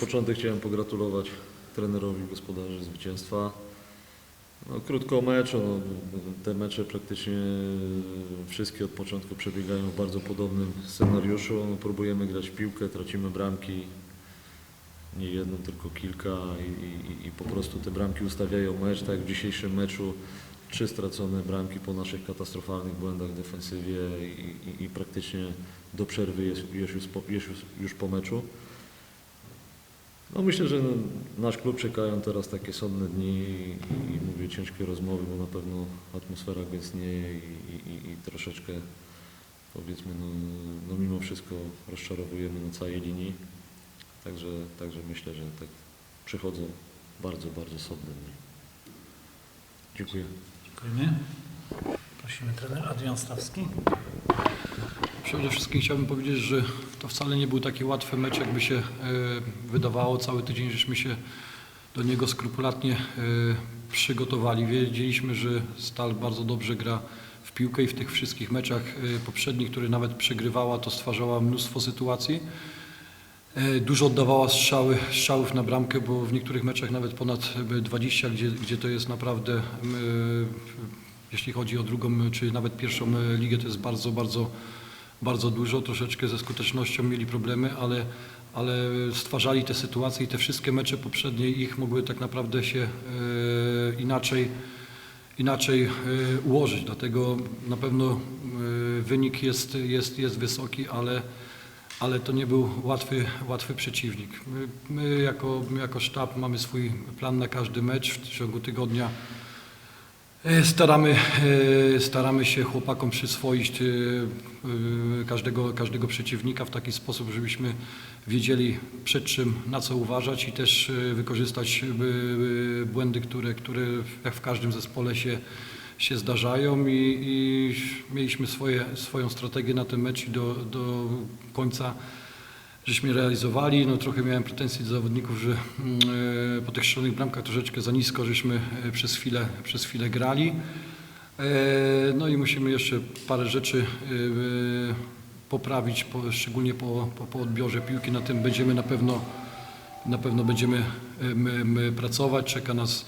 początek chciałem pogratulować trenerowi gospodarzy zwycięstwa. No, krótko o meczu. No, te mecze praktycznie wszystkie od początku przebiegają w bardzo podobnym scenariuszu. No, próbujemy grać w piłkę, tracimy bramki. Nie jedną, tylko kilka i, i, i po prostu te bramki ustawiają mecz. Tak jak w dzisiejszym meczu trzy stracone bramki po naszych katastrofalnych błędach w defensywie i, i, i praktycznie do przerwy jest, jest, już, jest już, już po meczu. No myślę, że nasz klub czekają teraz takie sądne dni i, i mówię ciężkie rozmowy, bo na pewno atmosfera gęstnieje i, i, i troszeczkę powiedzmy no, no mimo wszystko rozczarowujemy na całej linii. Także, także myślę, że tak przychodzą bardzo, bardzo sądne dni. Dziękuję. Dziękujemy. Prosimy trener Adrian Stawski. Przede wszystkim chciałbym powiedzieć, że to wcale nie był taki łatwy mecz, jakby się e, wydawało. Cały tydzień żeśmy się do niego skrupulatnie e, przygotowali. Wiedzieliśmy, że Stal bardzo dobrze gra w piłkę i w tych wszystkich meczach e, poprzednich, które nawet przegrywała, to stwarzała mnóstwo sytuacji. Dużo oddawała strzały, strzałów na bramkę, bo w niektórych meczach nawet ponad e, 20, gdzie, gdzie to jest naprawdę, jeśli chodzi o drugą czy nawet pierwszą ligę, to jest bardzo, bardzo, bardzo dużo. Troszeczkę ze skutecznością mieli problemy, ale, ale stwarzali te sytuacje i te wszystkie mecze poprzednie ich mogły tak naprawdę się e, inaczej, inaczej e, ułożyć. Dlatego na pewno e, wynik jest, jest, jest wysoki, ale ale to nie był łatwy, łatwy przeciwnik. My, my jako, my jako sztab mamy swój plan na każdy mecz w ciągu tygodnia. E, Staramy, e, staramy się chłopakom przyswoić e, każdego, każdego przeciwnika w taki sposób, żebyśmy wiedzieli przed czym, na co uważać i też wykorzystać błędy, które, które jak w każdym zespole się, się zdarzają i, i mieliśmy swoje, swoją strategię na ten mecz i do, do końca żeśmy realizowali. No, trochę miałem pretensje do zawodników, że mm, e, po tych strzelonych bramkach troszeczkę za nisko żeśmy e, przez chwilę, przez chwilę grali. E, No i musimy jeszcze parę rzeczy poprawić, po, szczególnie po, po, po odbiorze piłki. Na tym będziemy na pewno, na pewno będziemy my, my pracować. Czeka nas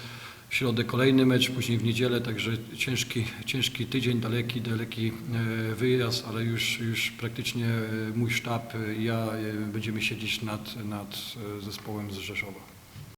w środę kolejny mecz, później w niedzielę, także ciężki, ciężki tydzień, daleki, daleki e, wyjazd, ale już, już praktycznie e, mój sztab i ja e, będziemy siedzieć nad, nad zespołem z Rzeszowa.